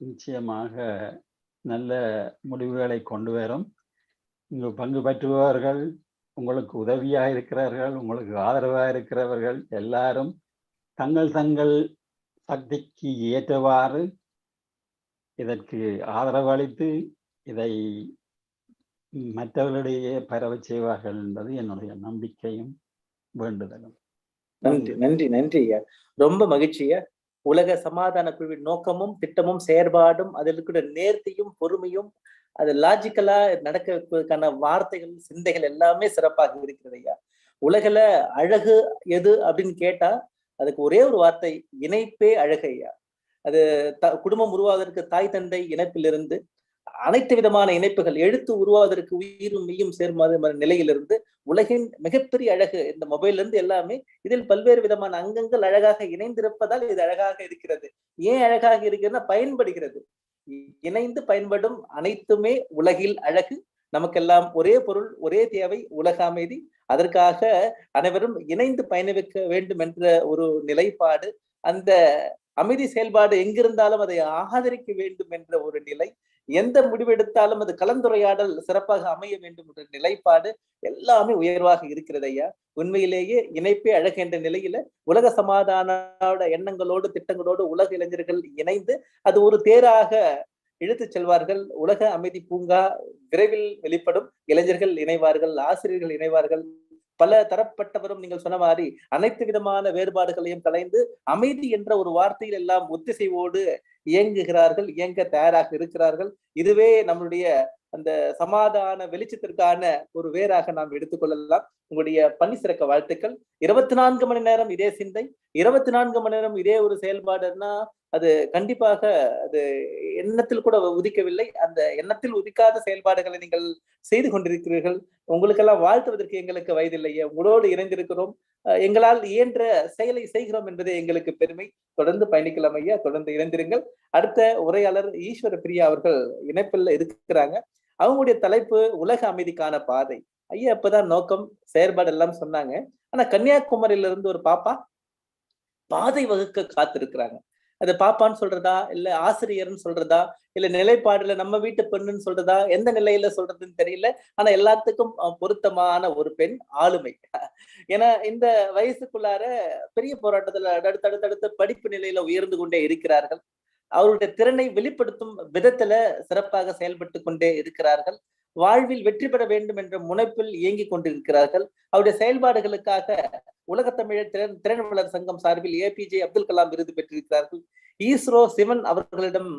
நிச்சயமாக நல்ல முடிவுகளை கொண்டு வரும். இங்கு பங்கு பெற்றுபவர்கள் உங்களுக்கு உதவியாக இருக்கிறார்கள் உங்களுக்கு ஆதரவாக இருக்கிறவர்கள் எல்லாரும் தங்கள் தங்கள் சக்திக்கு ஏற்றவாறு இதற்கு ஆதரவு அளித்து இதை மற்றவர்களிடையே பரவச் செய்வார்கள் என்பது என்னுடைய நம்பிக்கையும் வேண்டுதலும். நன்றி நன்றி நன்றி ஐயா. ரொம்ப மகிழ்ச்சியா உலக சமாதான குழுவின் நோக்கமும் திட்டமும் செயற்பாடும் அதில் இருக்கிற நேர்த்தியும் பொறுமையும் அது லாஜிக்கலா நடக்க வைப்பதற்கான வார்த்தைகள் சிந்தைகள் எல்லாமே சிறப்பாக இருக்கிறது ஐயா. உலகில அழகு எது அப்படின்னு கேட்டா அதுக்கு ஒரே ஒரு வார்த்தை இணைப்பே அழகு ஐயா. அது த குடும்பம் உருவாவதற்கு தாய் தந்தை இணைப்பிலிருந்து அனைத்து விதமான இணைப்புகள் எழுத்து உருவாவதற்கு உயிரும் மெய்யும் சேர்மாத நிலையிலிருந்து உலகின் மிகப்பெரிய அழகு இந்த மொபைல்ல இருந்து எல்லாமே இதில் பல்வேறு விதமான அங்கங்கள் அழகாக இணைந்திருப்பதால் இது அழகாக இருக்கிறது. ஏன் அழகாக இருக்கிறதுனா பயன்படுகிறது. இணைந்து பயன்படும் அனைத்துமே உலகில் அழகு. நமக்கெல்லாம் ஒரே பொருள் ஒரே தேவை உலக அமைதி. அதற்காக அனைவரும் இணைந்து பயணிக்க வேண்டும் என்ற ஒரு நிலைப்பாடு. அந்த அமைதி செயல்பாடு எங்கிருந்தாலும் அதை ஆதரிக்க வேண்டும் என்ற ஒரு நிலை. எந்த முடிவெடுத்தாலும் அது கலந்துரையாடல் சிறப்பாக அமைய வேண்டும் என்ற நிலைப்பாடு எல்லாமே உயர்வாக இருக்கிறது ஐயா. உண்மையிலேயே இணைப்பே அழகு என்ற நிலையில உலக சமாதான எண்ணங்களோடு திட்டங்களோடு உலக இளைஞர்கள் இணைந்து அது ஒரு தேராக இழுத்து செல்வார்கள். உலக அமைதி பூங்கா விரைவில் வெளிப்படும். இளைஞர்கள் இணைவார்கள் ஆசிரியர்கள் இணைவார்கள். பல தரப்பட்டவரும் நீங்கள் சொன்ன மாதிரி அனைத்து விதமான வேறுபாடுகளையும் கலைந்து அமைதி என்ற ஒரு வார்த்தையில் எல்லாம் ஒத்திசைவோடு இயங்குகிறார்கள் இயங்க தயாராக இருக்கிறார்கள். இதுவே நம்மளுடைய அந்த சமாதான வெளிச்சத்திற்கான ஒரு வேறாக நாம் எடுத்துக்கொள்ளலாம் உங்களுடைய பணி சிறக்க வாழ்த்துக்கள். இருபத்தி நான்கு மணி நேரம் இதே சிந்தை இருபத்தி நான்கு மணி நேரம் இதே ஒரு செயல்பாடுன்னா அது கண்டிப்பாக அது எண்ணத்தில் கூட உதிக்கவில்லை. அந்த எண்ணத்தில் உதிக்காத செயல்பாடுகளை நீங்கள் செய்து கொண்டிருக்கிறீர்கள். உங்களுக்கெல்லாம் வாழ்த்துவதற்கு எங்களுக்கு வயதில்லையே. உங்களோடு இணைந்திருக்கிறோம். எங்களால் இயன்ற செயலை செய்கிறோம் என்பதே எங்களுக்கு பெருமை. தொடர்ந்து பயணிக்கலாம் ஐயா. தொடர்ந்து இணைந்திருங்கள். அடுத்த உரையாளர் ஈஸ்வர பிரியா அவர்கள் இணைப்பில் இருக்கிறாங்க. அவங்களுடைய தலைப்பு உலக அமைதிக்கான பாதை. ஐயா இப்பதான் நோக்கம் செயற்பாடு எல்லாம் சொன்னாங்க. ஆனா கன்னியாகுமரியில இருந்து ஒரு பாப்பா பாதை வகுக்க காத்திருக்கிறாங்க. அது பாப்பான்னு சொல்றதா? இல்ல ஆசிரியர்னு சொல்றதா? இல்ல நிலைப்பாடுல நம்ம வீட்டு பெண்ணுன்னு சொல்றதா? எந்த நிலையில சொல்றதுன்னு தெரியல. ஆனா எல்லாத்துக்கும் பொருத்தமான ஒரு பெண் ஆளுமை. ஏன்னா இந்த வயசுக்குள்ளார பெரிய போராட்டத்துல அடுத்தடுத்தடுத்து படிப்பு நிலையில உயர்ந்து கொண்டே இருக்கிறார்கள். அவருடைய திறனை வெளிப்படுத்தும் விதத்துல சிறப்பாக செயல்பட்டு கொண்டே இருக்கிறார்கள். வாழ்வில் வெற்றி பெற வேண்டும் என்ற முனைப்பில் இயங்கிக் கொண்டிருக்கிறார்கள். அவருடைய செயல்பாடுகளுக்காக உலகத்தமிழர் திறன் திறன் வளர் சங்கம் சார்பில் ஏபிஜே அப்துல் கலாம் விருது பெற்றிருக்கிறார்கள். ஈஸ்ரோ சிவன் அவர்களிடம்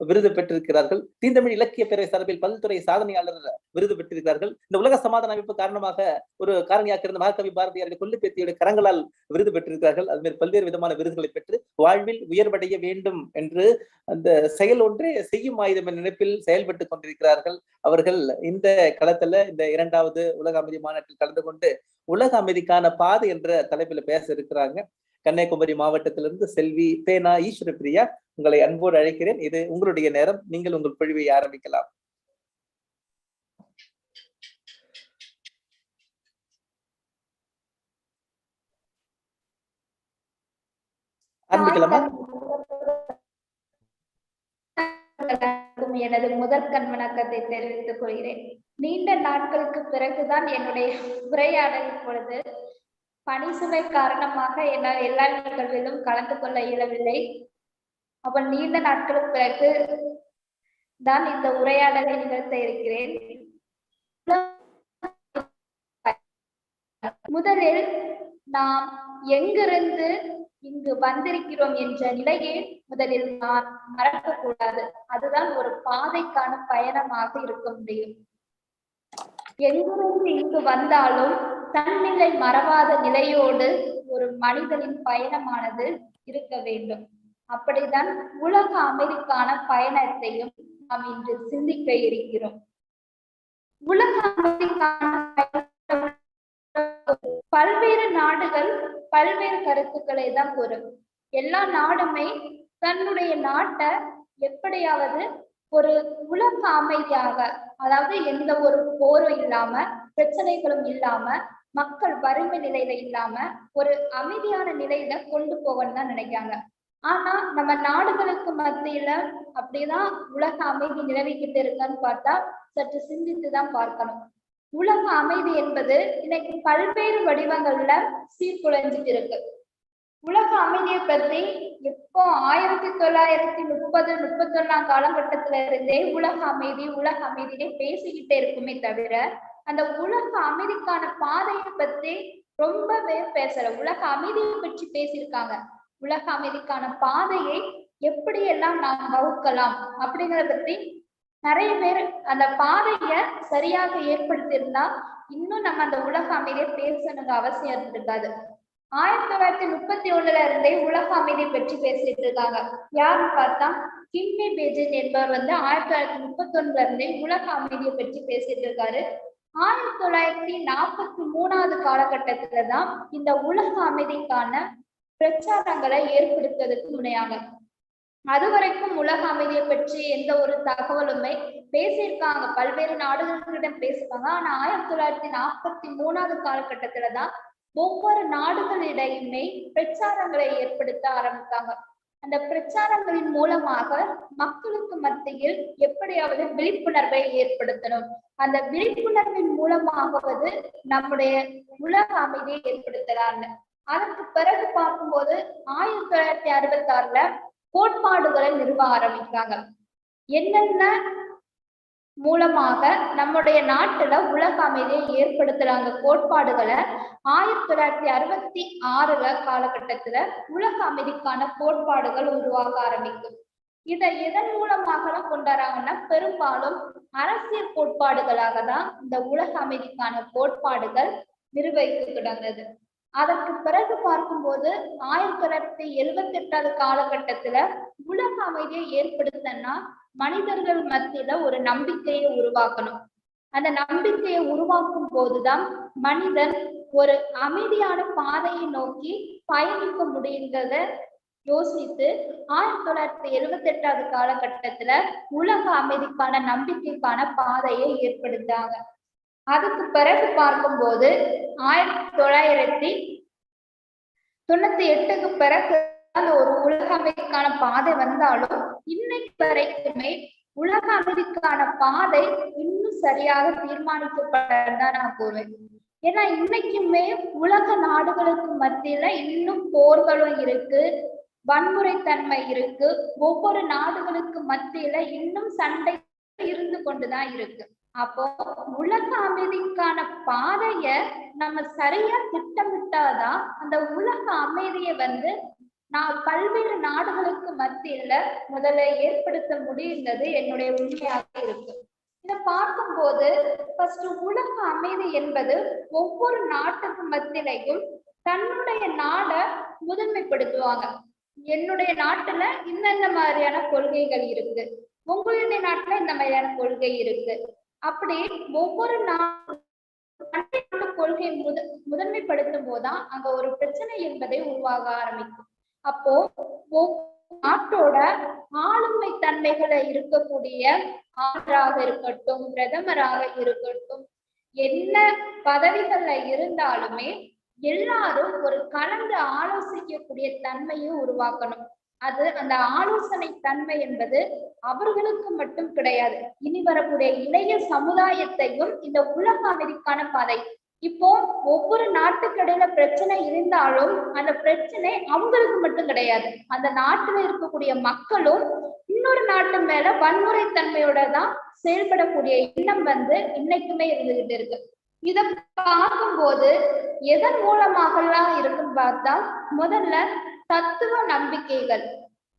விருது பெற்றிருக்கிறார்கள். தீந்தமிழ் இலக்கிய பேரை சார்பில் பல்துறை சாதனையாளர் விருது பெற்றிருக்கிறார்கள். இந்த உலக சமாதான அமைப்பு காரணமாக ஒரு காரணியாக இருந்த மகாகவி பாரதியாருடைய கொல்லுப்பேத்தியுடைய கரங்களால் விருது பெற்றிருக்கிறார்கள். அது மாதிரி பல்வேறு விதமான விருதுகளை பெற்று வாழ்வில் உயர்வடைய வேண்டும் என்று அந்த செயல் ஒன்றே செய்யும் ஆயுதம் நினைப்பில் செயல்பட்டு கொண்டிருக்கிறார்கள். அவர்கள் இந்த களத்துல இந்த இரண்டாவது உலக அமைதி மாநாட்டில் கலந்து கொண்டு உலக அமைதிக்கான பாதை என்ற தலைப்பில் பேச இருக்கிறாங்க. கன்னியாகுமரி மாவட்டத்திலிருந்து செல்வி பேனா ஈஸ்வர பிரியா உங்களை அன்போடு அழைக்கிறேன். இது உங்களுடைய நேரம். நீங்கள் உங்கள் பொழிவை ஆரம்பிக்கலாம். ஆரம்பிக்கலாமா? எனது முதல் கண் வணக்கத்தை தெரிவித்துக் கொள்கிறேன். நீண்ட நாட்களுக்கு பிறகுதான் என்னுடைய உரையாடல் இப்பொழுது பணி சுமை காரணமாக என்னால் எல்லா நிகழ்விலும் கலந்து கொள்ள இயலவில்லை. அவள் நீண்ட நாட்களுக்கு பிறகு தான் இந்த உரையாடலை நிகழ்த்த இருக்கிறேன். முதலில் நாம் எங்கிருந்து இங்கு வந்திருக்கிறோம் என்ற நிலையை முதலில் நான் மறக்க கூடாது அதுதான் ஒரு பாதைக்கான பயணமாக இருக்க முடியும். எங்கிருந்து இங்கு வந்தாலும் தன்னிலை மறவாத நிலையோடு ஒரு மனிதனின் பயணமானது இருக்க வேண்டும். அப்படித்தான் உலக அமைதிக்கான பயணத்தையும் நாம் இன்று சிந்திக்க இருக்கிறோம். உலக அமைதிக்கான பல்வேறு நாடுகள் பல்வேறு கருத்துக்களை தான் கூறும். எல்லா நாடுமே தன்னுடைய நாட்டை எப்படியாவது ஒரு உலக அமைதியாக அதாவது எந்த ஒரு போரும் இல்லாம பிரச்சனைகளும் இல்லாம மக்கள் வறுமை நிலையில இல்லாம ஒரு அமைதியான நிலையில கொண்டு போகணும்னு தான் நினைக்கிறாங்க. ஆனா நம்ம நாடுகளுக்கு மத்தியில அப்படிதான் உலக அமைதி நிலவிக்கிட்டு இருக்கான்னு பார்த்தா சற்று சிந்தித்து தான் பார்க்கணும். உலக அமைதி என்பது இன்னைக்கு பல்வேறு வடிவங்கள்ல சீர்குலைஞ்சிட்டு இருக்கு. உலக அமைதியை பத்தி இப்போ ஆயிரத்தி தொள்ளாயிரத்தி முப்பது முப்பத்தி ஒன்னாம் காலகட்டத்துல இருந்தே உலக அமைதி உலக அமைதியிலே பேசிக்கிட்டே இருக்குமே தவிர அந்த உலக அமைதிக்கான பாதையை பத்தி ரொம்பவே பேசல உலக அமைதியை பற்றி பேசியிருக்காங்க. உலக அமைதிக்கான பாதையை எப்படியெல்லாம் நாம் வகுக்கலாம் அப்படிங்கறத பத்தி நிறைய பேர் அந்த பாதைய சரியாக ஏற்படுத்தியிருந்தா இன்னும் நம்ம அந்த உலக அமைதியை பேசணுங்க அவசியம் இருக்காது ஆயிரத்தி தொள்ளாயிரத்தி முப்பத்தி ஒண்ணுல இருந்தே உலக அமைதி பற்றி பேசிட்டு இருக்காங்க. யாருன்னு பார்த்தா? கிம்மி பேஜின் என்பவர் வந்து ஆயிரத்தி தொள்ளாயிரத்தி முப்பத்தி ஒண்ணுல இருந்தே உலக அமைதியை பற்றி பேசிட்டு இருக்காரு. ஆயிரத்தி தொள்ளாயிரத்தி நாற்பத்தி மூணாவது காலகட்டத்துல தான் இந்த உலக அமைதிக்கான பிரச்சாரங்களை ஏற்படுத்துவதற்கு முனையாங்க அது வரைக்கும் உலக அமைதியை பற்றி எந்த ஒரு தகவலுமே பேசியிருக்காங்க. பல்வேறு நாடுகளிடம் பேசியிருக்காங்க ஆனா ஆயிரத்தி தொள்ளாயிரத்தி நாற்பத்தி மூணாவது காலகட்டத்துலதான் ஒவ்வொரு நாடுகளிடையுமே பிரச்சாரங்களை ஏற்படுத்த ஆரம்பித்தாங்க. அந்த பிரச்சாரங்களின் மூலமாக மக்களுக்கு மத்தியில் எப்படியாவது விழிப்புணர்வை ஏற்படுத்தணும். அந்த விழிப்புணர்வின் மூலமாகவது நம்முடைய உலக அமைதியை ஏற்படுத்தலாம் அதற்கு பிறகு பார்க்கும்போது ஆயிரத்தி தொள்ளாயிரத்தி அறுபத்தி ஆறுல கோட்பாடுகளை நிறுவ ஆரம்பிக்கிறாங்க. என்னென்ன மூலமாக நம்முடைய நாட்டுல உலக அமைதியை ஏற்படுத்துறாங்க. கோட்பாடுகளை ஆயிரத்தி தொள்ளாயிரத்தி அறுபத்தி ஆறுல காலகட்டத்துல உலக அமைதிக்கான கோட்பாடுகள் உருவாக ஆரம்பிக்கும். இதை எதன் மூலமாக கொண்டாடுறாங்கன்னா பெரும்பாலும் அரசியல் கோட்பாடுகளாக தான் இந்த உலக அமைதிக்கான கோட்பாடுகள் நிர்வகிக்க தொடர்ந்தது அதற்கு பிறகு பார்க்கும்போது ஆயிரத்தி தொள்ளாயிரத்தி எழுபத்தி எட்டாவது காலகட்டத்துல உலக அமைதியை ஏற்படுத்தன்னா மனிதர்கள் மத்தியில ஒரு நம்பிக்கையை உருவாக்கணும். அந்த நம்பிக்கையை உருவாக்கும் போதுதான் மனிதன் ஒரு அமைதியான பாதையை நோக்கி பயணிக்க முடியுங்கிறத யோசித்து ஆயிரத்தி தொள்ளாயிரத்தி எழுபத்தி எட்டாவது காலகட்டத்துல உலக அமைதிக்கான நம்பிக்கைக்கான பாதையை ஏற்படுத்தாங்க அதுக்கு பிறகு பார்க்கும்போது ஆயிரத்தி தொள்ளாயிரத்தி தொண்ணூத்தி எட்டுக்கு பிறகு அந்த ஒரு உலக அமைதிக்கான பாதை வந்தாலும் இன்னைக்கு வரைக்குமே உலக அமைதிக்கான பாதை இன்னும் சரியாக தீர்மானிக்கப்பட்டதான் நான் கூறுவேன். ஏன்னா இன்னைக்குமே உலக நாடுகளுக்கு மத்தியில இன்னும் போர்களும் இருக்கு வன்முறை தன்மை இருக்கு ஒவ்வொரு நாடுகளுக்கு மத்தியில இன்னும் சண்டை இருந்து கொண்டுதான் இருக்கு. அப்போ உலக அமைதிக்கான பாதைய நம்ம சரியா திட்டமிட்டாதான் அந்த உலக அமைதியை வந்து நான் பல்வேறு நாடுகளுக்கு மத்தியில முதல்ல ஏற்படுத்த முடியுங்கிறது என்னுடைய உண்மையாக இருக்கு. இதை பார்க்கும்போது ஃபர்ஸ்ட் உலக அமைதி என்பது ஒவ்வொரு நாட்டுக்கு மத்தியிலையும் தன்னுடைய நாடை முதன்மைப்படுத்துவாங்க. என்னுடைய நாட்டுல இந்தந்த மாதிரியான கொள்கைகள் இருக்கு. உங்களுடைய நாட்டுல இந்த மாதிரியான கொள்கை இருக்கு. அப்படி ஒவ்வொரு நாட்டு கொள்கை முத முதன்மைப்படுத்தும் போதுதான் அங்க ஒரு பிரச்சனை என்பதை உருவாக ஆரம்பிக்கும். அப்போ நாட்டோட ஆளுமை தன்மைகளை இருக்கக்கூடிய ஆண்டராக இருக்கட்டும் பிரதமராக இருக்கட்டும் என்ன பதவிகள்ல இருந்தாலுமே எல்லாரும் ஒரு கலந்து ஆலோசிக்கக்கூடிய தன்மையை உருவாக்கணும். அது அந்த ஆலோசனை தன்மை என்பது அவர்களுக்கு மட்டும் கிடையாது. இனி வரக்கூடிய இளைய சமுதாயத்தையும் இந்த உலக அமைதிக்கான பாதை. இப்போ ஒவ்வொரு நாட்டுக்கடையில பிரச்சனை இருந்தாலும் அந்த பிரச்சனை அவங்களுக்கு மட்டும் கிடையாது. அந்த நாட்டுல இருக்கக்கூடிய மக்களும் இன்னொரு நாட்டு மேல வன்முறை தன்மையோட தான் செயல்படக்கூடிய எண்ணம் வந்து இன்னைக்குமே இருந்துகிட்டு இருக்கு. இத பார்க்கும்போது எதன் மூலமாகலாம் இருக்குன்னு பார்த்தா முதல்ல தத்துவ நம்பிக்கைகள்.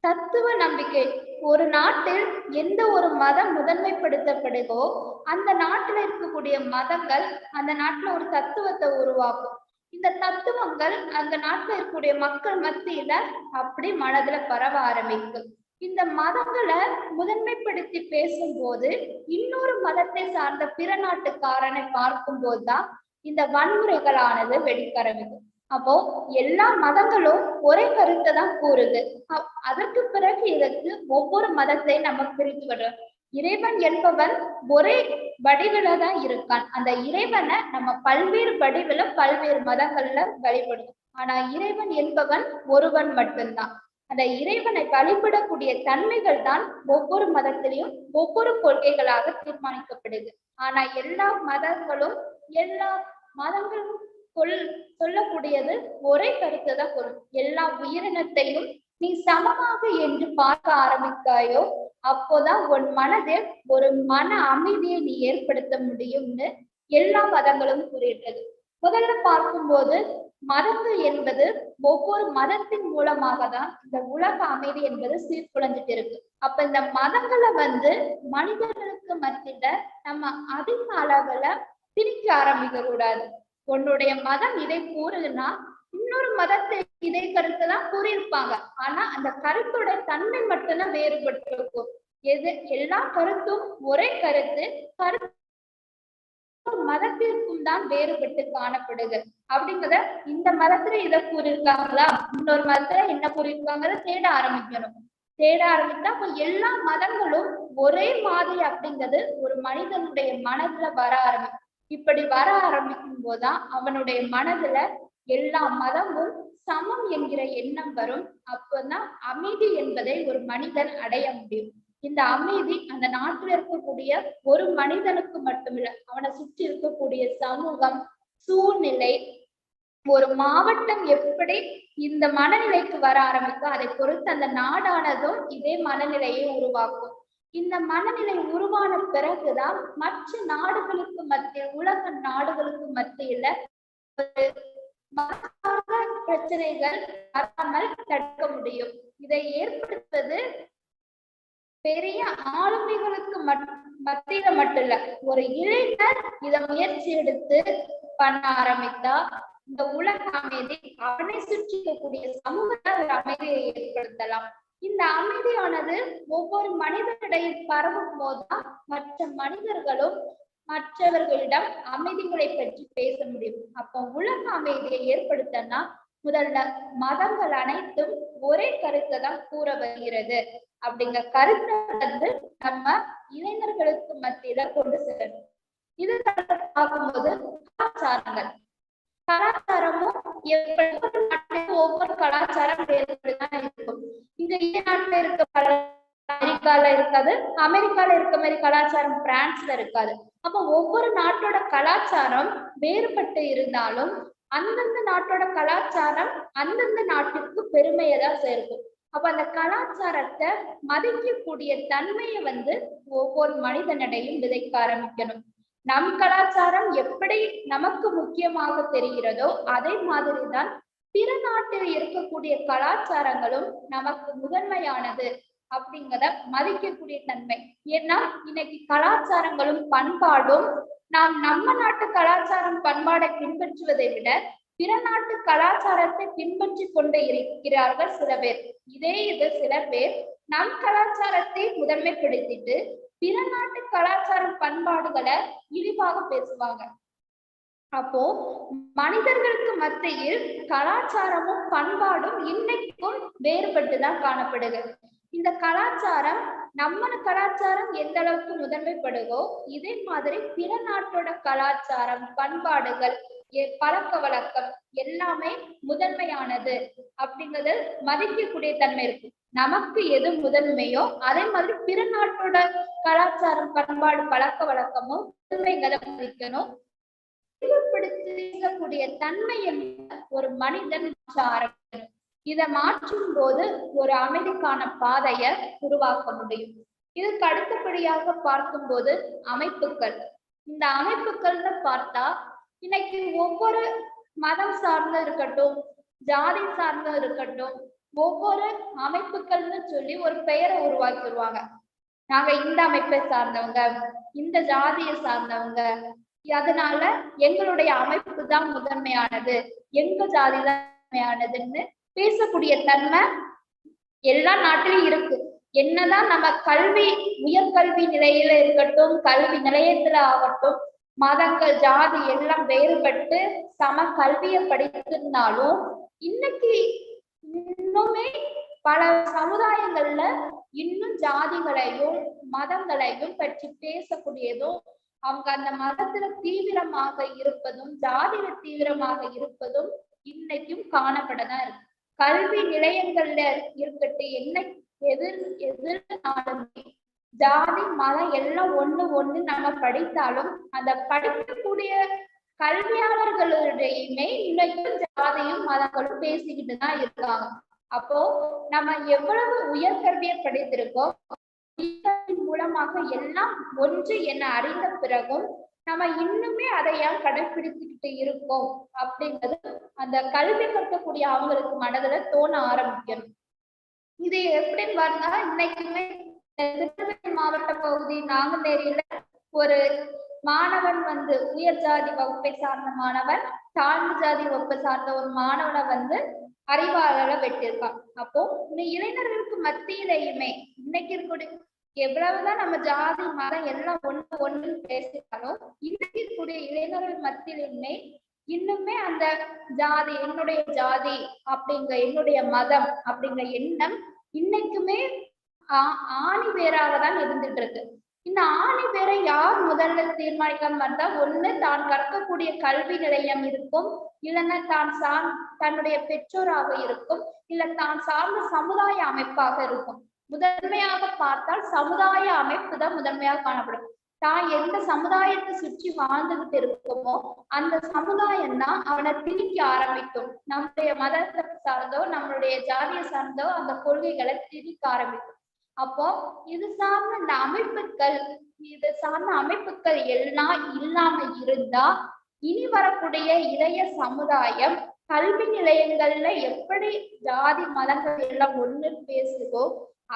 தத்துவ நம்பிக்கை. ஒரு நாட்டில் எந்த ஒரு மதம் முதன்மைப்படுத்தப்படுதோ அந்த நாட்டில் இருக்கக்கூடிய மதங்கள் அந்த நாட்டுல ஒரு தத்துவத்தை உருவாக்கும். இந்த தத்துவங்கள் அந்த நாட்டுல இருக்கக்கூடிய மக்கள் மத்தியில அப்படி மனதுல பரவ ஆரம்பிக்கும். இந்த மதங்களை முதன்மைப்படுத்தி பேசும்போது இன்னொரு மதத்தை சார்ந்த பிற நாட்டுக்காரனை பார்க்கும் போதுதான் இந்த வன்முறைகளானது வெடிக்கரமிக்கும் அப்போ எல்லா மதங்களும் ஒரே கருத்தை தான் கூறுது. அதற்கு பிறகு இதற்கு ஒவ்வொரு மதத்தை நம்ம பிரித்து விடுறோம். இறைவன் என்பவன் ஒரே வடிவில தான் இருக்கான். அந்த இறைவனை நம்ம பல்வேறு வடிவில பல்வேறு மதங்கள்ல வழிபடுவோம் ஆனா இறைவன் என்பவன் ஒருவன் மட்டும்தான். அந்த இறைவனை வழிபடக்கூடிய தன்மைகள் தான் ஒவ்வொரு மதத்திலையும் ஒவ்வொரு கொள்கைகளாக தீர்மானிக்கப்படுது. ஆனா எல்லா மதங்களும் எல்லா மதங்களும் சொல் சொல்லக்கூடியது ஒரே கருத்தை தான் சொல்லும். எல்லா உயிரினத்தையும் நீ சமமாக என்று பார்க்க ஆரம்பிக்காயோ அப்போதான் உன் மனதில் ஒரு மன அமைதியை நீ ஏற்படுத்த முடியும்னு எல்லா மதங்களும் கூறிட்டது முதல்ல பார்க்கும்போது மதங்கள் என்பது ஒவ்வொரு மதத்தின் மூலமாக தான் இந்த உலக அமைதி என்பது சீர்குலைஞ்சிட்டு இருக்கு அப்ப இந்த மதங்களை வந்து மனிதர்களுக்கு மத்தியில நம்ம அதிக அளவுல திணிக்க ஆரம்பிக்க கூடாது உன்னுடைய மதம் இதை கூறுதுன்னா இன்னொரு மதத்தை இதே கருத்து தான் கூறியிருப்பாங்க. ஆனா அந்த கருத்தோட தன்மை மட்டும்தான் வேறுபட்டு இருக்கும் எது எல்லா கருத்தும் ஒரே கருத்து கருத்து மதத்திற்கும் தான் வேறுபட்டு காணப்படுது. அப்படிங்கறத இந்த மதத்துல இதை கூறியிருக்காங்களா? இன்னொரு மதத்துல என்ன கூறியிருக்காங்கிறத தேட ஆரம்பிக்கணும். தேட ஆரம்பித்தா அப்ப எல்லா மதங்களும் ஒரே மாதிரி அப்படிங்கிறது ஒரு மனிதனுடைய மனதுல வர ஆரம்பிக்கும். இப்படி வர ஆரம்பிக்கும் போதுதான் அவனுடைய மனதுல எல்லா மதமும் சமம் என்கிற எண்ணம் வரும். அப்பதான் அமைதி என்பதை ஒரு மனிதன் அடைய முடியும். இந்த அமைதி அந்த நாட்டில் இருக்கக்கூடிய ஒரு மனிதனுக்கு மட்டுமில்ல அவனை சுற்றி இருக்கக்கூடிய சமூகம் சூழ்நிலை ஒரு மாவட்டம் எப்படி இந்த மனநிலைக்கு வர ஆரம்பிக்கும் அதை பொறுத்து அந்த நாடானதும் இதே மனநிலையை உருவாக்கும். இந்த மனநிலை உருவான பிறகுதான் மற்ற நாடுகளுக்கு மத்தியில் உலக நாடுகளுக்கு மத்தியில பிரச்சனைகள் வராமல் தடுக்க முடியும். இதை ஏற்படுத்துவது பெரிய ஆளுமைகளுக்கு மத்தியில மட்டும் இல்ல ஒரு இளைஞர் இத முயற்சி எடுத்து பண்ண ஆரம்பித்தா இந்த உலக அமைதி அவனை சுற்றிக்கக்கூடிய சமூகத்தை அமைதியை ஏற்படுத்தலாம். இந்த அமைதியானது ஒவ்வொரு மனிதனிடையும் பரவும் போதுதான் மற்ற மனிதர்களும் மற்றவர்களிடம் அமைதிகளை பற்றி பேச முடியும். அப்போ உலக அமைதியை ஏற்படுத்தனா முதல்ல மதங்கள் அனைத்தும் ஒரே கருத்தை தான் கூற வருகிறது அப்படிங்கிற கருத்தை வந்து நம்ம இளைஞர்களுக்கு மத்தியில கொண்டு செல்லணும். இது பார்க்கும்போது கலாச்சாரங்கள். கலாச்சாரமும் எப்படி ஒவ்வொரு கலாச்சாரம் வேறுபட்டுதான் இருக்கும். இந்த இந்திய நாட்டுல இருக்க அமெரிக்கால இருக்காது அமெரிக்கால இருக்க மாதிரி கலாச்சாரம் பிரான்ஸ்ல இருக்காது. அப்ப ஒவ்வொரு நாட்டோட கலாச்சாரம் வேறுபட்டு இருந்தாலும் அந்தந்த நாட்டோட கலாச்சாரம் அந்தந்த நாட்டுக்கு பெருமையை தான் சேர்க்கும். அப்ப அந்த கலாச்சாரத்தை மதிக்கக்கூடிய தன்மையை வந்து ஒவ்வொரு மனிதனிடையும் விதைக்க ஆரம்பிக்கணும். நம் கலாச்சாரம் எப்படி நமக்கு முக்கியமாக தெரிகிறதோ அதே மாதிரிதான் பிற நாட்டில் இருக்கக்கூடிய கலாச்சாரங்களும் நமக்கு முதன்மையானது அப்படிங்கிறத மதிக்கக்கூடிய தன்மை. ஏன்னா இன்னைக்கு கலாச்சாரங்களும் பண்பாடும் நாம் நம்ம நாட்டு கலாச்சாரம் பண்பாடை பின்பற்றுவதை விட பிற நாட்டு கலாச்சாரத்தை பின்பற்றி கொண்டு இருக்கிறார்கள் சில பேர். இதே இது சில பேர் நம் கலாச்சாரத்தை முதன்மைப்படுத்திட்டு பிற நாட்டு கலாச்சாரம் பண்பாடுகளை இழிவாக பேசுவாங்க. அப்போ மனிதர்களுக்கு மத்தியில் கலாச்சாரமும் பண்பாடும் இன்னைக்கும் வேறுபட்டுதான் காணப்படுது. இந்த கலாச்சாரம் நம்ம கலாச்சாரம் எந்த அளவுக்கு முதன்மைப்படுதோ இதே மாதிரி பிற நாட்டோட கலாச்சாரம் பண்பாடுகள் பழக்க வழக்கம் எல்லாமே முதன்மையானது அப்படிங்கிறது மதிக்கக்கூடிய தன்மை இருக்கு. நமக்கு எது முதன்மையோ அதே மாதிரி பிற நாட்டோட கலாச்சாரம் பண்பாடு பழக்க வழக்கமும் முதன்மைகளை மதிக்கணும். பேசக்கூடிய தன்மையில் ஒரு மனிதன் ஆரம்பிக்கணும் இதை மாற்றும் போது ஒரு அமைதிக்கான பாதைய உருவாக்க முடியும் இதுக்கு அடுத்தபடியாக பார்க்கும்போது அமைப்புகள். இந்த அமைப்புகள்னு பார்த்தா இன்னைக்கு ஒவ்வொரு மதம் சார்ந்த இருக்கட்டும் ஜாதி சார்ந்த இருக்கட்டும் ஒவ்வொரு அமைப்புகள்னு சொல்லி ஒரு பெயரை உருவாக்கிடுவாங்க நாங்க இந்த அமைப்பை சார்ந்தவங்க இந்த ஜாதியை சார்ந்தவங்க அதனால எங்களுடைய அமைப்பு தான் முதன்மையானது. எங்க ஜாதி தான் முதன்மையானதுன்னு பேசக்கூடிய தன்மை எல்லா நாட்டிலும் இருக்கு. என்னதான் நம்ம கல்வி உயர்கல்வி நிலையில இருக்கட்டும் கல்வி நிலையத்துல ஆகட்டும் மதங்கள் ஜாதி எல்லாம் வேறுபட்டு சம கல்வியை படித்திருந்தாலும் இன்னைக்கு இன்னுமே பல சமுதாயங்கள்ல இன்னும் ஜாதிகளையும் மதங்களையும் பற்றி பேசக்கூடியதும் அவங்க அந்த மதத்துல தீவிரமாக இருப்பதும் ஜாதியில தீவிரமாக இருப்பதும் இன்னைக்கும் காணப்படதான் இருக்கு. கல்வி நிலையங்கள்ல இருக்கட்டு என்ன எதிர் எதிர்னாலுமே ஜாதி மதம் எல்லாம் ஒண்ணு ஒண்ணு நம்ம படித்தாலும் அந்த படிக்கக்கூடிய கல்வியாளர்களுடையுமே இன்னைக்கும் ஜாதியும் மதங்களும் பேசிக்கிட்டு தான் இருக்காங்க. அப்போ நம்ம எவ்வளவு உயர்கல்வியை படித்திருக்கோம் மூலமாக எல்லாம் ஒன்று என அறிந்த பிறகும் நம்ம இன்னுமே அதை ஏன் இருக்கோம்? அப்படிங்கிறது அந்த கல்வி கற்கக்கூடிய அவங்களுக்கு மனதுல தோண ஆரம்பிக்கணும். இது எப்படின்னு பார்த்தா இன்னைக்குமே திருநெல்வேலி மாவட்ட பகுதி நாங்குநேரியில ஒரு மாணவன் வந்து உயர் ஜாதி வகுப்பை சார்ந்த மாணவன் தாழ்ந்த ஜாதி வகுப்பை சார்ந்த ஒரு மாணவனை வந்து அறிவாளரை வெட்டியிருக்கான் அப்போ இந்த இளைஞர்களுக்கு மத்தியிலையுமே இன்னைக்கு இருக்கக்கூடிய எவ்வளவுதான் நம்ம ஜாதி மதம் எல்லாம் ஒண்ணு ஒண்ணு பேசினாலும் இன்னைக்கு இருக்கக்கூடிய இளைஞர்கள் மத்தியிலுமே இன்னுமே அந்த ஜாதி என்னுடைய ஜாதி அப்படிங்கிற என்னுடைய மதம் அப்படிங்கிற எண்ணம் இன்னைக்குமே ஆணி வேறாக தான் இருந்துட்டு இருக்கு. இந்த ஆணி வேற யார் முதல்ல தீர்மானிக்காம இருந்தா ஒண்ணு தான் கற்கக்கூடிய கல்வி நிலையம் இருக்கும் இல்லைன்னா தான் சார் தன்னுடைய பெற்றோராக இருக்கும். இல்ல தான் சார்ந்த சமுதாய அமைப்பாக இருக்கும். முதன்மையாக பார்த்தால் சமுதாய அமைப்பு தான் முதன்மையாக காணப்படும். தான் எந்த சமுதாயத்தை சுற்றி வாழ்ந்துகிட்டு இருக்கோமோ அந்த சமுதாயம் தான் அவனை திணிக்க ஆரம்பிக்கும். நம்முடைய மதத்தை சார்ந்தோ நம்மளுடைய ஜாதியை சார்ந்தோ அந்த கொள்கைகளை திணிக்க ஆரம்பிக்கும். அப்போ இது சார்ந்த இந்த அமைப்புகள் இது சார்ந்த அமைப்புகள் எல்லாம் இல்லாம இருந்தா இனி வரக்கூடிய இளைய சமுதாயம் கல்வி நிலையங்கள்ல எப்படி ஜாதி மதங்கள் எல்லாம் ஒண்ணு பேசுதோ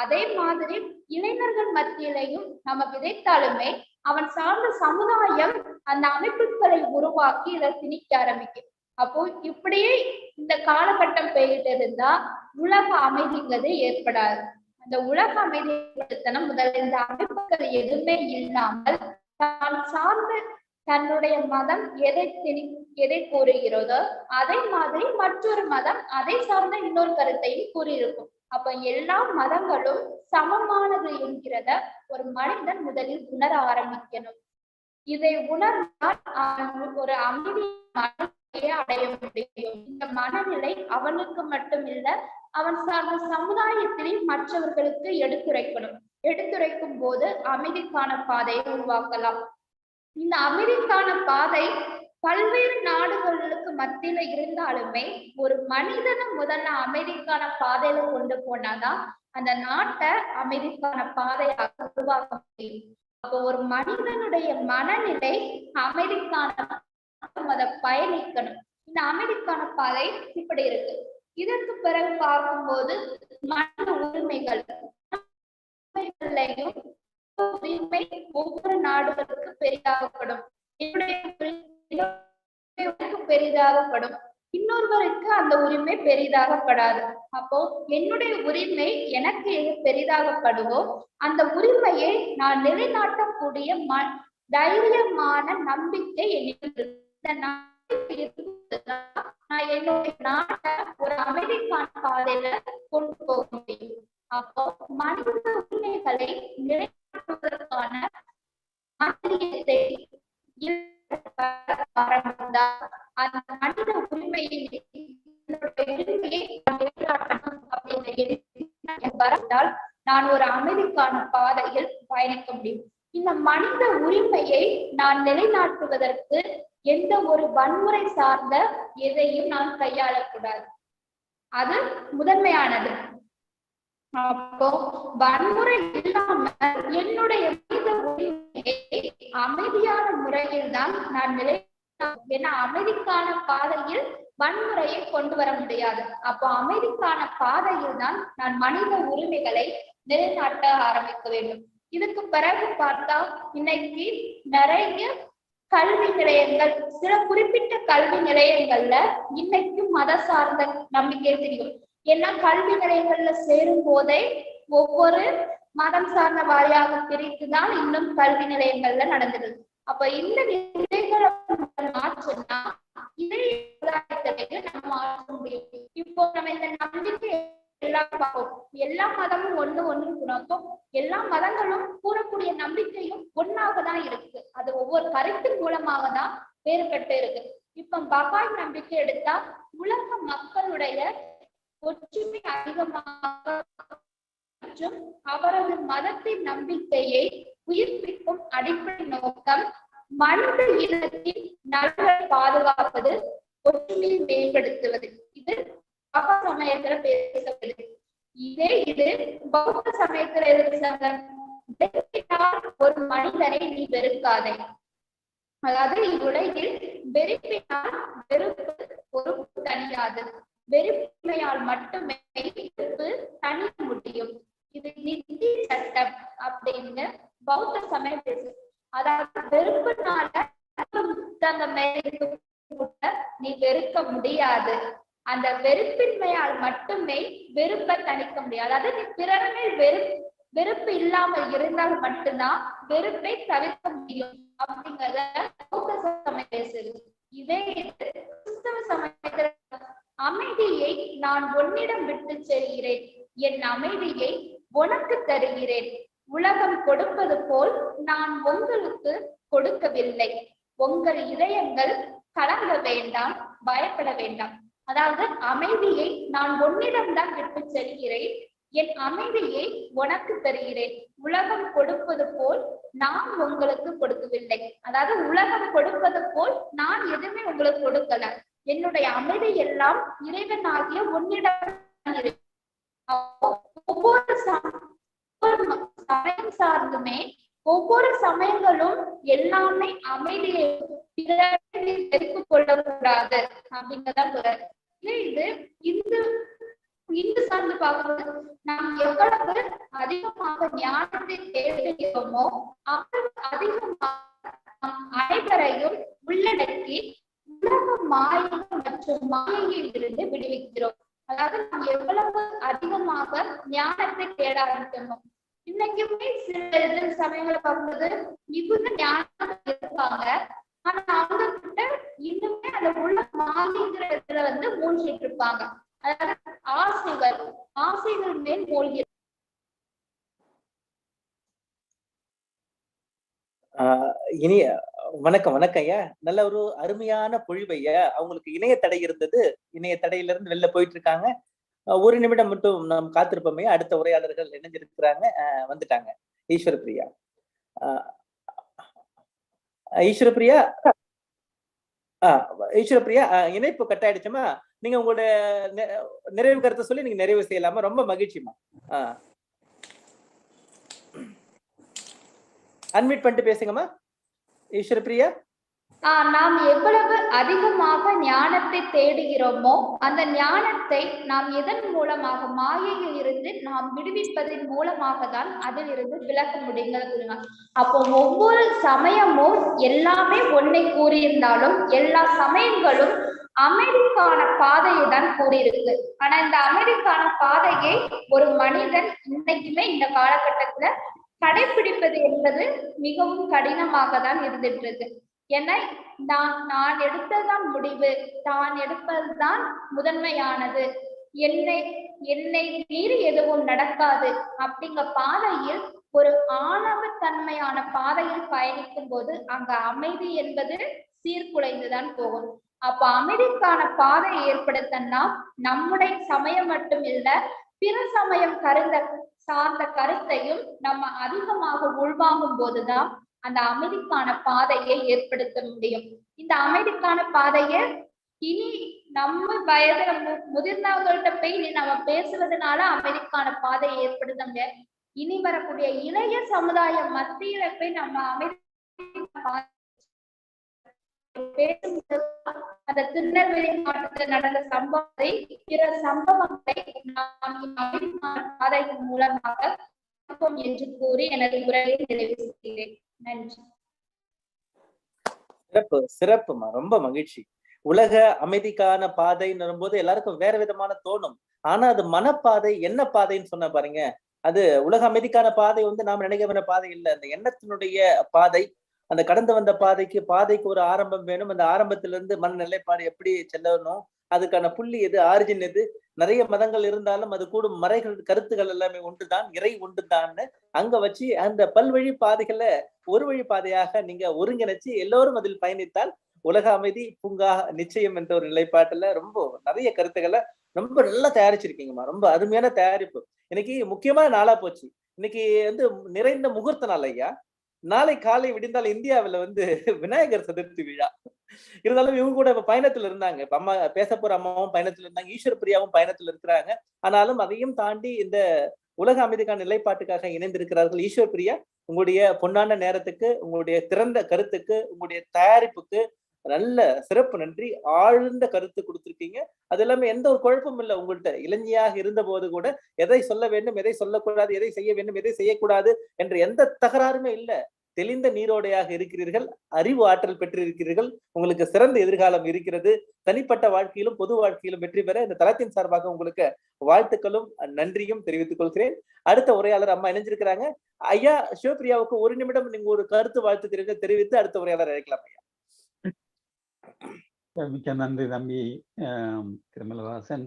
அதே மாதிரி இளைஞர்கள் மத்தியிலையும் நம்ம விதைத்தாலுமே அவன் சார்ந்த சமுதாயம் அந்த அமைப்புகளை உருவாக்கி இதை திணிக்க ஆரம்பிக்கும். அப்போ இப்படியே இந்த காலகட்டம் போயிட்டு இருந்தா உலக அமைதிங்கிறது ஏற்படாது. அந்த உலக அமைதி முதல்ல இந்த அமைப்புகள் எதுவுமே இல்லாமல் தான் சார்ந்த தன்னுடைய மதம் எதை திணி எதை கூறுகிறதோ அதே மாதிரி மற்றொரு மதம் அதை சார்ந்த இன்னொரு கருத்தையும் கூறியிருக்கும். அப்ப எல்லா மதங்களும் சமமானது என்கிறத ஒரு மனிதன் முதலில் உணர ஆரம்பிக்கணும். இதை உணர்ந்தால் ஒரு அமைதி அடைய முடியும். இந்த மனநிலை அவனுக்கு மட்டும் இல்ல அவன் சார்ந்த சமுதாயத்திலே மற்றவர்களுக்கு எடுத்துரைக்கணும். எடுத்துரைக்கும் போது அமைதிக்கான பாதையை உருவாக்கலாம். இந்த அமைதிக்கான பாதை பல்வேறு நாடுகளுக்கு மத்தியில இருந்தாலுமே ஒரு மனிதனை முதல்ல அமைதிக்கான பாதையில கொண்டு போனாதான் அந்த நாட்டை அமைதிக்கான பாதையாக உருவாக்க முடியும். அப்போ ஒரு மனிதனுடைய மனநிலை அமைதிக்கான அதை பயணிக்கணும். இந்த அமைதிக்கான பாதை இப்படி இருக்கு. இதற்கு பிறகு பார்க்கும்போது மனித உரிமைகள் உரிமை ஒவ்வொரு நாடுகளுக்கு பெரிதாகப்படும். என்னுடைய பெரிதாகப்படும். இன்னொருவருக்கு அந்த உரிமை பெரிதாகப்படாது. அப்போ என்னுடைய உரிமை எனக்கு பெரிதாகப்படுவோ அந்த உரிமையை நான் நிலைநாட்டக்கூடிய ம தைரியமான நம்பிக்கை நான் என்னுடைய நாட்டை ஒரு அமைதிக்கான பாதையில கொண்டு போக முடியும். அப்போ மனித உரிமைகளை நிலை அந்த மனித உரிமையை நான் நான் ஒரு அமைதிக்கான பாதையில் பயணிக்க முடியும். இந்த மனித உரிமையை நான் நிலைநாட்டுவதற்கு எந்த ஒரு வன்முறை சார்ந்த எதையும் நான் கையாளக்கூடாது. அது முதன்மையானது. அப்போ வன்முறை இல்லாம என்னுடைய மனித உரிமையை அமைதியான முறையில் தான் நான் நிலை ஏன்னா அமைதிக்கான பாதையில் வன்முறையை கொண்டு வர முடியாது. அப்போ அமைதிக்கான பாதையில் தான் நான் மனித உரிமைகளை நிலைநாட்ட ஆரம்பிக்க வேண்டும். இதுக்கு பிறகு பார்த்தா இன்னைக்கு நிறைய கல்வி நிலையங்கள் சில குறிப்பிட்ட கல்வி நிலையங்கள்ல இன்னைக்கும் மத சார்ந்த நம்பிக்கை தெரியும். ஏன்னா கல்வி நிலையங்கள்ல சேரும் போதே ஒவ்வொரு மதம் சார்ந்த வாரியாக பிரித்துதான் இன்னும் கல்வி நிலையங்கள்ல நடந்தது. அப்ப இந்த நிலைகளை இதே நம்ம மாற்ற முடியும். இப்போ நம்ம இந்த நம்பிக்கை எல்லாம் பார்ப்போம். எல்லா மதமும் ஒண்ணு ஒண்ணு குணம் எல்லா மதங்களும் கூறக்கூடிய நம்பிக்கையும் ஒன்னாக தான் இருக்கு அது ஒவ்வொரு கருத்தின் மூலமாக தான் வேறுபட்டு இருக்கு. இப்ப பபாய் நம்பிக்கை எடுத்தா உலக மக்களுடைய ஒற்றுமை அதிகமாக மற்றும் அவரது மதத்தின் நம்பிக்கையை உயிர்ப்பிக்கும் அடிப்படை நோக்கம் மனித இனத்தின் நலனை பாதுகாப்பது ஒற்றுமையை மேம்படுத்துவது. இது பௌத்த சமயத்துல பேசப்படுது இதே இது பௌத்த சமயத்துல எதுக்கு ஒரு மனிதனை நீ வெறுக்காதே. அதாவது இவ்வுலகில் வெறுப்பினால் வெறுப்பு பொறுப்பு தனியாது வெறுப்பினையால் மட்டுமே வெறுப்பு முடியும். இது நிதி சட்டம் அப்படின்னு பௌத்த சமயம் பேசு அதாவது வெறுப்புனால தங்க கூட நீ வெறுக்க முடியாது. அந்த வெறுப்பின்மையால் மட்டுமே வெறுப்பை தணிக்க முடியாது அதாவது நீ பிறர் மேல் வெறு வெறுப்பு இல்லாமல் இருந்தால் மட்டும்தான் வெறுப்பை தவிர்க்க முடியும் அப்படிங்கறத நான் உன்னிடம் விட்டு செல்கிறேன். என் அமைதியை உனக்கு தருகிறேன். உலகம் கொடுப்பது போல் நான் உங்களுக்கு கொடுக்கவில்லை. உங்கள் இதயங்கள் கலங்க வேண்டாம் பயப்பட வேண்டாம். அதாவது அமைதியை நான் உன்னிடம்தான் விட்டு செல்கிறேன். என் அமைதியை உனக்கு தருகிறேன். உலகம் கொடுப்பது போல் நான் உங்களுக்கு கொடுக்கவில்லை. அதாவது உலகம் கொடுப்பது போல் நான் எதுவுமே உங்களுக்கு கொடுக்கல. என்னுடைய அமைதி எல்லாம் இறைவனாகிய உன்னிடம் ஒவ்வொரு சமயம் சார்ந்துமே ஒவ்வொரு சமயங்களும் எல்லாமே அமைதியை பிறரை கொள்ளக்கூடாது அப்படிங்கறதான் இது? இந்து இந்து சார்ந்து பார்க்கும்போது நாம் எவ்வளவு அதிகமாக ஞானத்தை தேடுகிறோமோ அவ்வளவு அதிகமாக அனைவரையும் உள்ளடக்கி உலக மாயை மற்றும் மாயையில் இருந்து விடுவிக்கிறோம். அதாவது நாம் எவ்வளவு அதிகமாக ஞானத்தை தேட ஆரம்பிக்கணும் இன்னைக்குமே சில இது சமயங்களை பார்க்கும்போது மிகுந்த ஞானம் இருப்பாங்க. ஆனா அவங்க கிட்ட இன்னுமே அந்த உள்ள மாலைங்கிற இடத்துல வந்து மூழ்கிட்டு இருப்பாங்க. அதாவது ஆசைகள் ஆசைகள் மேல் மூழ்கி இனிய வணக்கம் வணக்கம் ஐயா நல்ல ஒரு அருமையான பொழிவையா. அவங்களுக்கு இணைய தடை இருந்தது. இணைய தடையில இருந்து வெளில போயிட்டு இருக்காங்க ஒரு நிமிடம் மட்டும் நாம் காத்திருப்போமே அடுத்த உரையாளர்கள் இணைஞ்சிருக்கிறாங்க. வந்துட்டாங்க. ஈஸ்வர பிரியா ஆஹ் ஈஸ்வர பிரியா ஆஹ் ஈஸ்வர பிரியா இணைப்பு கட் ஆயிடுச்சுமா நீங்க உங்களோட நெ- நிறைவு கருத்தை சொல்லி நீங்க நிறைவு செய்யலாமா? ரொம்ப மகிழ்ச்சிமா ஆஹ் அன்மிட் பண்ணிட்டு பேசுங்கம்மா. ஈஸ்வர பிரியா? ஆஹ் நாம் எவ்வளவு அதிகமாக ஞானத்தை தேடுகிறோமோ அந்த ஞானத்தை நாம் எதன் மூலமாக மாயையில் இருந்து நாம் விடுவிப்பதன் மூலமாக தான் அதில் இருந்து விளக்க முடியுங்கிறது அப்போ ஒவ்வொரு சமயமும் எல்லாமே ஒன்னை கூறியிருந்தாலும் எல்லா சமயங்களும் அமைதிக்கான பாதையை தான் கூறியிருக்கு. ஆனா இந்த அமைதிக்கான பாதையை ஒரு மனிதன் இன்னைக்குமே இந்த காலகட்டத்துல கடைபிடிப்பது என்பது மிகவும் கடினமாக தான் இருந்துட்டு இருக்கு ஏன்னா நான் நான் எடுத்ததுதான் முடிவு தான் எடுப்பதுதான் முதன்மையானது. என்னை என்னை மீறி எதுவும் நடக்காது. அப்படிங்கிற பாதையில் ஒரு ஆணவத்தன்மையான பாதையில் பயணிக்கும் போது அங்க அமைதி என்பது சீர்குலைந்துதான் போகும். அப்ப அமைதிக்கான பாதையை ஏற்படுத்தன்னா நம்முடைய சமயம் மட்டும் இல்ல பிற சமயம் கருந்த சார்ந்த கருத்தையும் நம்ம அதிகமாக உள்வாங்கும் போதுதான் அந்த அமைதிக்கான பாதையை ஏற்படுத்த முடியும். இந்த அமைதிக்கான பாதையை இனி நம்ம வயதுல நம்ம முதிர்ந்தவங்கள்ட்ட போய் இனி நம்ம பேசுவதனால அமைதிக்கான பாதையை ஏற்படுத்த முடியாது இனி வரக்கூடிய இளைய சமுதாய மத்தியில போய் நம்ம அமைதி அந்த திருநெல்வேலி மாவட்டத்தில் நடந்த சம்பவத்தை பிற சம்பவங்களை நாம் இந்த மூலமாக என்று கூறி எனது உரையை நிறைவு செய்கிறேன். நன்றி. சிறப்பு சிறப்புமா ரொம்ப மகிழ்ச்சி. உலக அமைதிக்கான பாதைன்னு வரும்போது எல்லாருக்கும் வேற விதமான தோணும். ஆனா அது மனப்பாதை என்ன பாதைன்னு சொன்ன பாருங்க. அது உலக அமைதிக்கான பாதை வந்து நாம் நினைக்க வேண்டிய பாதை இல்லை. அந்த எண்ணத்தினுடைய பாதை அந்த கடந்து வந்த பாதைக்கு பாதைக்கு ஒரு ஆரம்பம் வேணும். அந்த ஆரம்பத்துல இருந்து மன நிலைப்பாடு எப்படி செல்லணும்? அதுக்கான புள்ளி எது? ஆரிஜின் எது? நிறைய மதங்கள் இருந்தாலும் அது கூடும். மறைகள் கருத்துகள் எல்லாமே ஒன்றுதான். இறை ஒன்றுதான்னு அங்க வச்சு அந்த பல்வழி பாதைகளை ஒரு வழி பாதையாக நீங்க ஒருங்கிணைச்சு எல்லோரும் அதில் பயணித்தால் உலக அமைதி பூங்கா நிச்சயம் என்ற ஒரு நிலைப்பாட்டுல ரொம்ப நிறைய கருத்துக்களை ரொம்ப நல்லா தயாரிச்சிருக்கீங்கம்மா. ரொம்ப அருமையான தயாரிப்பு. இன்னைக்கு முக்கியமான நாளா போச்சு. இன்னைக்கு வந்து நிறைந்த முகூர்த்த நாள் ஐயா. நாளை காலை விடிந்தால் இந்தியாவுல வந்து விநாயகர் சதுர்த்தி விழா. இருந்தாலும் இவங்க கூட இப்ப பயணத்துல இருந்தாங்க. இப்ப அம்மா பேச போற அம்மாவும் பயணத்துல இருந்தாங்க. ஈஸ்வர பிரியாவும் பயணத்துல இருக்கிறாங்க. ஆனாலும் அதையும் தாண்டி இந்த உலக அமைதிக்கான நிலைப்பாட்டுக்காக இணைந்திருக்கிறார்கள் ஈஸ்வர் பிரியா. உங்களுடைய பொன்னான நேரத்துக்கு உங்களுடைய திறந்த கருத்துக்கு உங்களுடைய தயாரிப்புக்கு நல்ல சிறப்பு நன்றி. ஆழ்ந்த கருத்து கொடுத்திருக்கீங்க. அது எல்லாமே எந்த ஒரு குழப்பமும் இல்லை உங்கள்கிட்ட இளைஞியாக இருந்த போது கூட எதை சொல்ல வேண்டும் எதை சொல்லக்கூடாது எதை செய்ய வேண்டும் எதை செய்யக்கூடாது என்ற எந்த தகராறுமே இல்லை. தெளிந்த நீரோடையாக இருக்கிறீர்கள். அறிவு ஆற்றல் பெற்றிருக்கிறீர்கள். உங்களுக்கு சிறந்த எதிர்காலம் இருக்கிறது. தனிப்பட்ட வாழ்க்கையிலும் பொது வாழ்க்கையிலும் வெற்றி பெற இந்த தளத்தின் சார்பாக உங்களுக்கு வாழ்த்துக்களும் நன்றியும் தெரிவித்துக் கொள்கிறேன். அடுத்த உரையாளர் அம்மா இணைஞ்சிருக்கிறாங்க. ஐயா சிவபிரியாவுக்கு ஒரு நிமிடம் நீங்க ஒரு கருத்து வாழ்த்து தெரிவித்து தெரிவித்து அடுத்த உரையாளர் அழைக்கலாம் ஐயா. மிக்க நன்றி தம்பி. திருமலவாசன்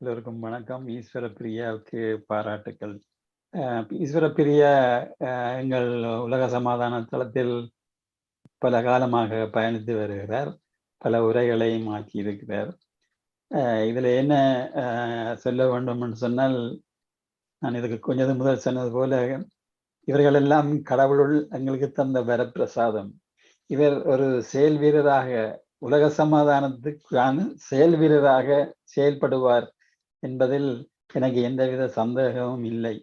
எல்லோருக்கும் வணக்கம். ஈஸ்வர பிரியாவுக்கு பாராட்டுக்கள். ஆஹ், ஈஸ்வர பிரியா எங்கள் உலக சமாதான தளத்தில் பல காலமாக பயணித்து வருகிறார். பல உரைகளையும் ஆக்கியிருக்கிறார் ஆஹ், இதுல என்ன ஆஹ், சொல்ல வேண்டும் என்று சொன்னால் நான் இதுக்கு கொஞ்சம் முதல் சொன்னது போல இவர்களெல்லாம் கடவுளுள் எங்களுக்கு தந்த வரப்பிரசாதம். இவர் ஒரு செயல் வீரராக உலக சமாதானத்துக்கான செயல் வீரராக செயல்படுவார் என்பதில் எனக்கு எந்தவித சந்தேகமும் இல்லை.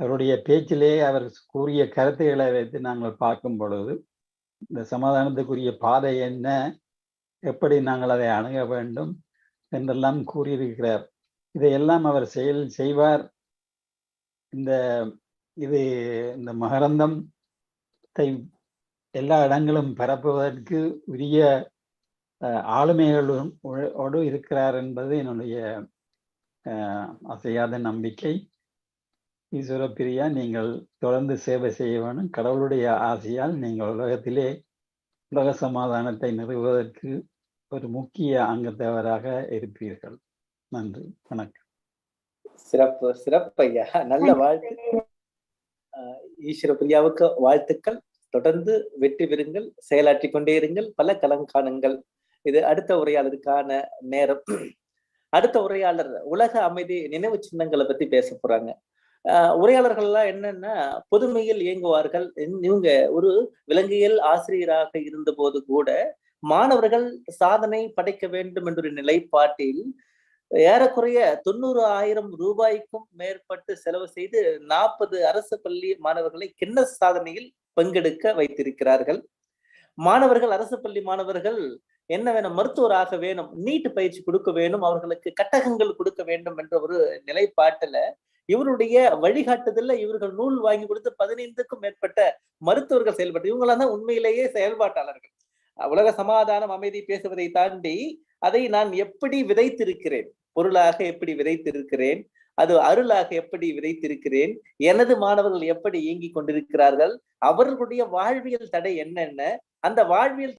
அவருடைய பேச்சிலே அவர் கூறிய கருத்துக்களை வைத்து நாங்கள் பார்க்கும் பொழுது இந்த சமாதானத்துக்குரிய பாதை என்ன? எப்படி நாங்கள் அதை அணுக வேண்டும்? என்றெல்லாம் கூறியிருக்கிறார். இதையெல்லாம் அவர் செயல் செய்வார். இந்த இது இந்த மகரந்தத்தை எல்லா இடங்களும் பரப்புவதற்கு உரிய ஆளுமைகளும் ஓடு இருக்கிறார் என்பது என்னுடைய அசையாத நம்பிக்கை. ஈஸ்வர பிரியா நீங்கள் தொடர்ந்து சேவை செய்ய வேண்டும். கடவுளுடைய ஆசையால் நீங்கள் உலகத்திலே உலக சமாதானத்தை நிறுவுவதற்கு ஒரு முக்கிய அங்கத்தவராக இருப்பீர்கள். நன்றி. வணக்கம். சிறப்பு சிறப்பு ஐயா நல்ல வாழ்த்து. ஆஹ் ஈஸ்வர பிரியாவுக்கு வாழ்த்துக்கள். தொடர்ந்து வெற்றி பெறுங்கள் செயலாற்றி கொண்டே இருங்கள். பல கலங்காணுங்கள் இது அடுத்த உரையாளருக்கான நேரம். அடுத்த உரையாளர் உலக அமைதி நினைவு சின்னங்களை பத்தி பேச போறாங்க. ஆஹ் உரையாளர்கள்லாம் என்னன்னா பொதுமையில் இயங்குவார்கள். இவங்க ஒரு விலங்கியல் ஆசிரியராக இருந்த போது கூட மாணவர்கள் சாதனை படைக்க வேண்டும் என்ற நிலைப்பாட்டில் ஏறக்குறைய தொண்ணூறு ஆயிரம் ரூபாய்க்கும் மேற்பட்டு செலவு செய்து நாற்பது அரசு பள்ளி மாணவர்களை கின்னஸ் சாதனையில் பங்கெடுக்க வைத்திருக்கிறார்கள். மாணவர்கள் அரசு பள்ளி மாணவர்கள் என்ன வேணும்? மருத்துவராக வேணும். நீட் பயிற்சி கொடுக்க வேணும். அவர்களுக்கு கட்டகங்கள் கொடுக்க வேண்டும் என்ற ஒரு நிலைப்பாட்டுல இவருடைய வழிகாட்டுதல்ல இவர்கள் நூல் வாங்கி கொடுத்து பதினைந்துக்கும் மேற்பட்ட மருத்துவர்கள் செயல்பட்டு இவங்களாம் தான் உண்மையிலேயே செயல்பாட்டாளர்கள். உலக சமாதானம் அமைதி பேசுவதை தாண்டி அதை நான் எப்படி விதைத்திருக்கிறேன்? பொருளாக எப்படி விதைத்திருக்கிறேன்? அது அருளாக எப்படி விதைத்திருக்கிறேன்? எனது மாணவர்கள் எப்படி இயங்கிக் கொண்டிருக்கிறார்கள்? அவர்களுடைய வாழ்வியல் தடை என்னென்ன? அந்த வாழ்வியல்